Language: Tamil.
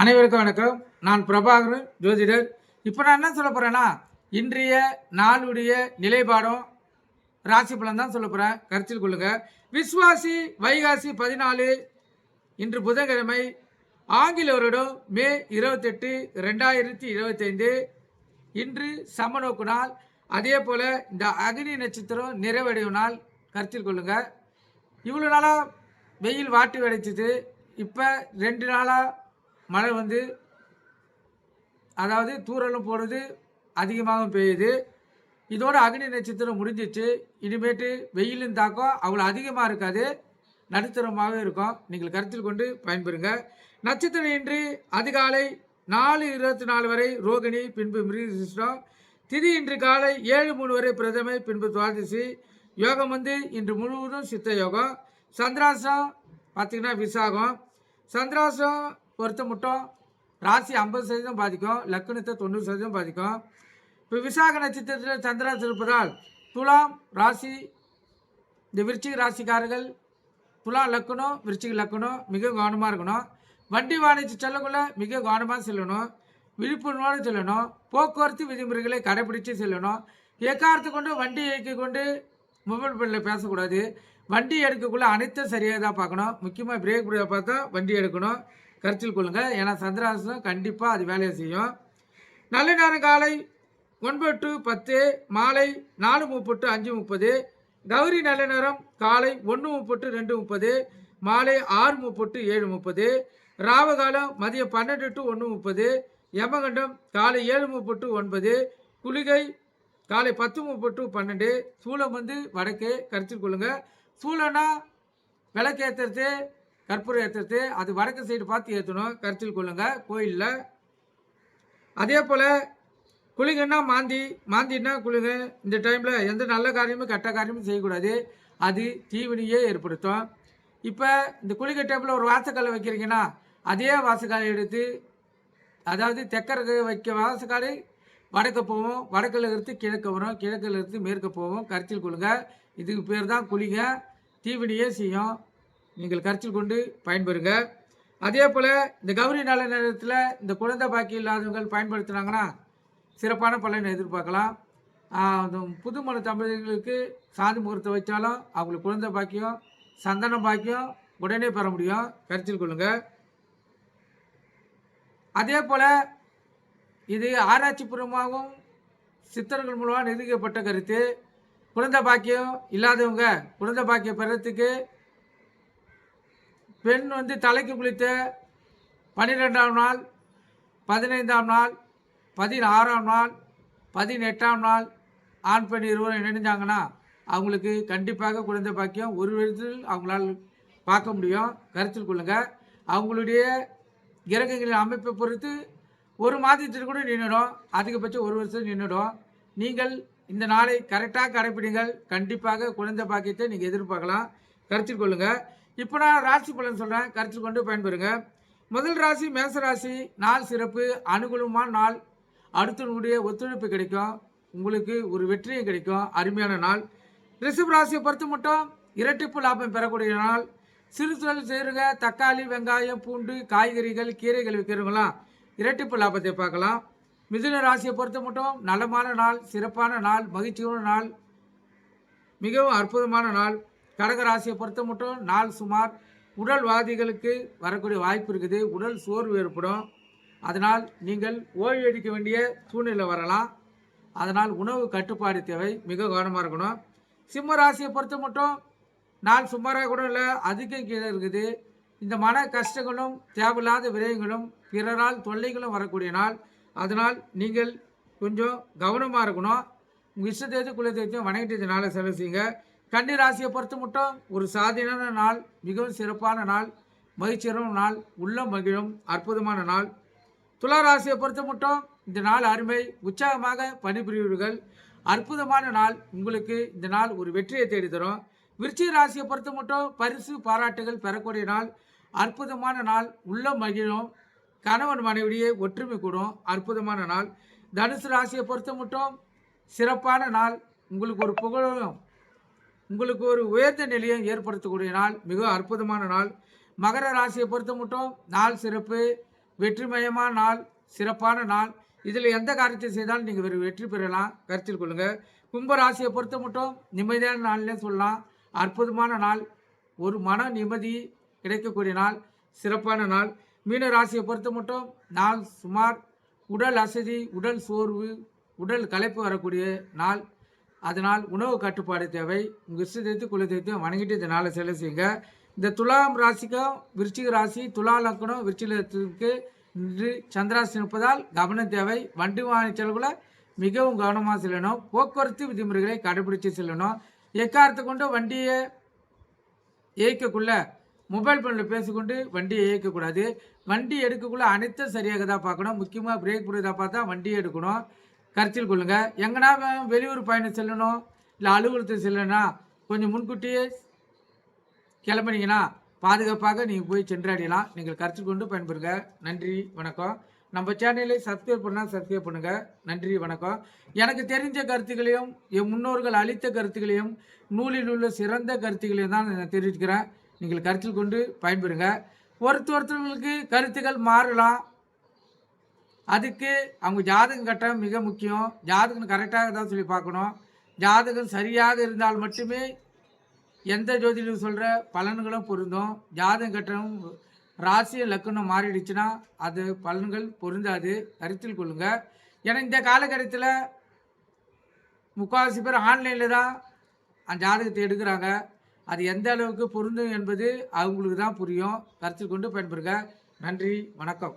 அனைவருக்கும் வணக்கம். நான் பிரபாகரன் ஜோதிடர். இப்போ நான் என்ன சொல்ல போகிறேன்னா இன்றைய நாளுடைய நிலைப்பாடும் ராசி பலன் தான் சொல்ல போகிறேன் கருத்தில் கொள்ளுங்கள் விஸ்வாசி வைகாசி பதினாலு இன்று புதன்கிழமை ஆங்கில வருடம் மே இருபத்தெட்டு ரெண்டாயிரத்தி இருபத்தைந்து இன்று சமநோக்கு நாள். அதே போல் இந்த அக்னி நட்சத்திரம் நிறைவடையும் நாள். கருத்தில் கொள்ளுங்கள் இவ்வளோ நாளாக வெயில் வாட்டி வடைச்சிது. இப்போ ரெண்டு நாளாக மழை வந்து அதாவது தூரலும் போடுது அதிகமாகவும் பெய்யுது. இதோட அக்னி நட்சத்திரம் முடிஞ்சிச்சு. இனிமேட்டு வெயிலின் தாக்கம் அவ்வளோ அதிகமாக இருக்காது. நடுத்தரமாகவே இருக்கும். நீங்கள் கருத்தில் கொண்டு பயன்பெறுங்க. நட்சத்திரம் இன்றி அதிகாலை நாலு இருபத்தி நாலு வரை ரோகிணி பின்பு மிருகசிஷ்டம். திதி இன்று காலை ஏழு மூணு வரை பிரதமை பின்பு துவாதசி. யோகம் வந்து இன்று முழுவதும் சித்த யோகம். சந்திராசம் பார்த்திங்கன்னா விசாகம். சந்திராசம் பொறுத்த மட்டும். ராசி ஐம்பது சதவீதம் பாதிக்கும். லக்னத்தை தொண்ணூறு சதவீதம் பாதிக்கும். இப்போ விசாக நட்சத்திரத்தில் சந்திராசி இருப்பதால் துலாம் ராசி இந்த விருச்சிக ராசிக்காரர்கள் துலாம் லக்கணம் விருச்சிக லக்கணம் மிக கவனமாக இருக்கணும். வண்டி வாணிச்சு செல்லக்குள்ள மிக கவனமாக செல்லணும். விழிப்புணர்வோடு செல்லணும். போக்குவரத்து விதிமுறைகளை கடைபிடித்து செல்லணும். எக்காரத்து கொண்டு வண்டி இயக்கி கொண்டு மொபைல் ஃபோனில் பேசக்கூடாது. வண்டி எடுக்கக்குள்ளே அனைத்தும் சரியாக தான் பார்க்கணும். முக்கியமாக பிரேக் பிடிக்க பார்த்தா வண்டி எடுக்கணும். கருத்தில் கொள்ளுங்கள் ஏன்னா சந்திராசம் கண்டிப்பாக அது வேலையை செய்யும். நல்ல நேரம் காலை ஒன்பது டு பத்து மாலை நாலு முப்பட்டு அஞ்சு முப்பது கௌரி நல்ல நேரம் காலை ஒன்று முப்பட்டு ரெண்டு முப்பது மாலை ஆறு முப்பட்டு ஏழு முப்பது ராவகாலம் மதியம் பன்னெண்டு டு ஒன்று முப்பது யமகண்டம் காலை ஏழு முப்பட்டு ஒன்பது குளிகை காலை பத்து முப்பட்டு பன்னெண்டு சூளம் வந்து வடக்கே கருத்தில் கொள்ளுங்கள் சூளம்னா விளக்கேற்றுறது கற்பூரம் ஏற்றுறது அது வடக்கு சைடு பார்த்து ஏற்றணும் கருத்தில் கொள்ளுங்கள் கோயிலில். அதே போல் குளிங்கன்னா மாந்தி மாந்தின்னா குளிங்க இந்த டைமில் எந்த நல்ல காரியமும் கெட்ட காரியமும் செய்யக்கூடாது. அது தீவினையே ஏற்படுத்தும். இப்போ இந்த குளிக்க டைமில் ஒரு வாசக்காலை வைக்கிறீங்கன்னா அதே வாசக்காலை எடுத்து அதாவது தெக்கரை வைக்க வாசக்காலை வடக்க போவோம். வடக்கில் இருந்து கிழக்க வரும். கிழக்கில் இருந்து மேற்க போவோம். கருத்தில் கொள்ளுங்க. இதுக்கு பேர் தான் குளிங்க. தீவினையே செய்யும். நீங்கள் கருத்தில் கொண்டு பயன்பெறுங்க. அதே போல் இந்த கௌரி நல்ல நேரத்தில் இந்த குழந்தை பாக்கி இல்லாதவங்கள் பயன்படுத்துனாங்கன்னா சிறப்பான பலனை எதிர்பார்க்கலாம். ஆஹ் புதுமண தமிழர்களுக்கு சாதி முகூர்த்தம் வச்சாலும் அவங்களுக்கு குழந்தை பாக்கியம் சந்தனம் பாக்கியம் உடனே பெற முடியும். கருத்தில் கொள்ளுங்க. அதே போல் இது ஆராய்ச்சிபூர்வமாகவும் சித்தர்கள் மூலமாக நிரூபிக்கப்பட்ட கருத்து. குழந்தை பாக்கியம் இல்லாதவங்க குழந்தை பாக்கியம் பெறத்துக்கு பெண் வந்து தலைக்கு குளித்து பன்னிரெண்டாம் நாள் பதினைந்தாம் நாள் பதினாறாம் நாள் பதினெட்டாம் நாள் ஆண் பெண் இருவரும் இணைஞ்சாங்கன்னா அவங்களுக்கு கண்டிப்பாக குழந்தை பாக்கியம். ஒரு விதத்தில் அவங்களால் பார்க்க முடியும். கருத்தில் கொள்ளுங்கள் அவங்களுடைய கிரகங்களின் அமைப்பை பொறுத்து ஒரு மாதத்திற்கு கூட நின்றுடும். அதிகபட்சம் ஒரு வருஷத்துக்கு நின்றுடும். நீங்கள் இந்த நாளை கரெக்டாக கடைப்பிடிங்கள். கண்டிப்பாக குழந்தை பாக்கியத்தை நீங்கள் எதிர்பார்க்கலாம். கருத்தில் கொள்ளுங்கள் இப்போ நான் ராசி பலன் சொல்கிறேன் கருத்தில் கொண்டு பயன்பெறுங்க. முதல் ராசி மேச ராசி. நாள் சிறப்பு அனுகூலமான நாள். அடுத்தவனுடைய ஒத்துழைப்பு கிடைக்கும். உங்களுக்கு ஒரு வெற்றியும் கிடைக்கும். அருமையான நாள். ரிஷப் ராசியை பொறுத்து மட்டும் இரட்டிப்பு லாபம் பெறக்கூடிய நாள். சிறு தொழில் செய்கிறவங்க தக்காளி வெங்காயம் பூண்டு காய்கறிகள் கீரைகள் விற்கிறவங்களாம் இரட்டிப்பு லாபத்தை பார்க்கலாம். மிதுன ராசியை பொறுத்த மட்டும் நலமான நாள் சிறப்பான நாள் மகிழ்ச்சியான நாள் மிகவும் அற்புதமான நாள். கடக ராசியை பொறுத்த மட்டும் நாள் சுமார் உடல்வாதிகளுக்கு வரக்கூடிய வாய்ப்பு இருக்குது. உடல் சோர்வு ஏற்படும். அதனால் நீங்கள் ஓய்வு எடுக்க வேண்டிய சூழ்நிலை வரலாம். அதனால் உணவு கட்டுப்பாடு தேவை. மிக கவனமாக இருக்கணும். சிம்ம ராசியை பொறுத்த மட்டும் நாள் சுமாராக கூட இல்லை அதிகம் கீழே இருக்குது. இந்த மன கஷ்டங்களும் தேவையில்லாத விரயங்களும் பிறரால் தொல்லைகளும் வரக்கூடிய நாள். அதனால் நீங்கள் கொஞ்சம் கவனமாக இருக்கணும். உங்கள் இஷ்டத்தேர்த்து குலத்தேர்த்தையும் வணங்கிட்டு நாளை செலவு செய்யுங்க. கன்னி ராசியை பொறுத்து மட்டும் ஒரு சாதனையான நாள் மிகவும் சிறப்பான நாள் மகிழ்ச்சியான நாள் உள்ளம் மகிழும் அற்புதமான நாள். துலா ராசியை பொறுத்த மட்டும் இந்த நாள் அருமை உற்சாகமாக பணிபுரிவீர்கள் அற்புதமான நாள் உங்களுக்கு இந்த நாள் ஒரு வெற்றியை தேடி தரும் விருச்சிக ராசியை பொறுத்த மட்டும் பரிசு பாராட்டுகள் பெறக்கூடிய நாள். அற்புதமான நாள் உள்ளம் மகிழும் கணவன் மனைவிடையே ஒற்றுமை கூடும் அற்புதமான நாள். தனுசு ராசியை பொறுத்த மட்டும் சிறப்பான நாள் உங்களுக்கு ஒரு புகழும். உங்களுக்கு ஒரு உயர்ந்த நிலையை ஏற்படுத்தக்கூடிய நாள் மிக அற்புதமான நாள். மகர ராசியை பொறுத்த மட்டும் நாள் சிறப்பு வெற்றிமயமான நாள் சிறப்பான நாள். இதில் எந்த காரியத்தை செய்தாலும் நீங்கள் வெறும் வெற்றி பெறலாம். கருத்தில் கொள்ளுங்கள் கும்ப ராசியை பொறுத்த மட்டும் நிம்மதியான நாள்னே சொல்லலாம். அற்புதமான நாள். ஒரு மன நிம்மதி கிடைக்கக்கூடிய நாள். சிறப்பான நாள். மீன ராசியை பொறுத்த மட்டும் நாள் சுமார் உடல் அசதி உடல் சோர்வு உடல் களைப்பு வரக்கூடிய நாள். அதனால் உணவு கட்டுப்பாடு தேவை. உங்கள் இஷ்ட தெய்வத்தை குல தெய்வத்தையும் வணங்கிட்டு இந்த நாளை செலவு செய்யுங்க. இந்த துலாம் ராசிக்கும் விருச்சிக ராசி துலா லக்கணம் விருச்சிகத்துக்கு இன்று சந்திராசி இருப்பதால் கவனம் தேவை. வண்டி வாகன செலவில் மிகவும் கவனமாக செல்லணும். போக்குவரத்து விதிமுறைகளை கடைபிடித்து செல்லணும். எக்காரத்தை கொண்டு வண்டியை இயக்கக்குள்ள மொபைல் ஃபோனில் பேசிக்கொண்டு வண்டியை இயக்கக்கூடாது. வண்டி எடுக்கக்குள்ளே அனைத்தும் சரியாக தான் பார்க்கணும். முக்கியமாக பிரேக் போடுறதா பார்த்தா வண்டியை எடுக்கணும். கருத்தில் கொள்ளுங்கள் எங்கன்னா வெளியூர் பயணம் செல்லணும்? இல்லை அலுவலகத்துக்கு செல்லணும்னா கொஞ்சம் முன்கூட்டியே கிளம்புனீங்கன்னா பாதுகாப்பாக நீங்கள் போய் சென்றடையலாம் நீங்கள் கருத்தில் கொண்டு பயன்பெறுங்க. நன்றி வணக்கம். நம்ம சேனலை சப்ஸ்கிரைப் பண்ணால் சப்ஸ்கிரைப் பண்ணுங்கள் நன்றி வணக்கம். எனக்கு தெரிஞ்ச கருத்துக்களையும் என் முன்னோர்கள் அளித்த கருத்துக்களையும் நூலில் உள்ள சிறந்த கருத்துக்களையும் தான் நான் தெரிவிக்கிறேன் நீங்கள் கருத்தில் கொண்டு பயன்பெறுங்க. ஒருத்தர் ஒருத்தவங்களுக்கு கருத்துக்கள் மாறலாம். அதுக்கு அவங்க ஜாதகம் கட்டம் மிக முக்கியம். ஜாதகம் கரெக்டாக தான் சொல்லி பார்க்கணும். ஜாதகம் சரியாக இருந்தால் மட்டுமே எந்த ஜோதிடம் சொல்கிற பலன்களும் பொருந்தும். ஜாதகம் கட்டணம் ராசிய லக்குனம் மாறிடுச்சுன்னா அது பலன்கள் பொருந்தாது. கருத்தில் கொள்ளுங்க. ஏன்னா இந்த காலகட்டத்தில் முக்கால்வாசி பேர் ஆன்லைனில் தான் அந்த ஜாதகத்தை எடுக்கிறாங்க. அது எந்த அளவுக்கு பொருந்தும் என்பது அவங்களுக்கு தான் புரியும். கருத்தில் கொண்டு பயன்பெறுங்க. நன்றி. வணக்கம்.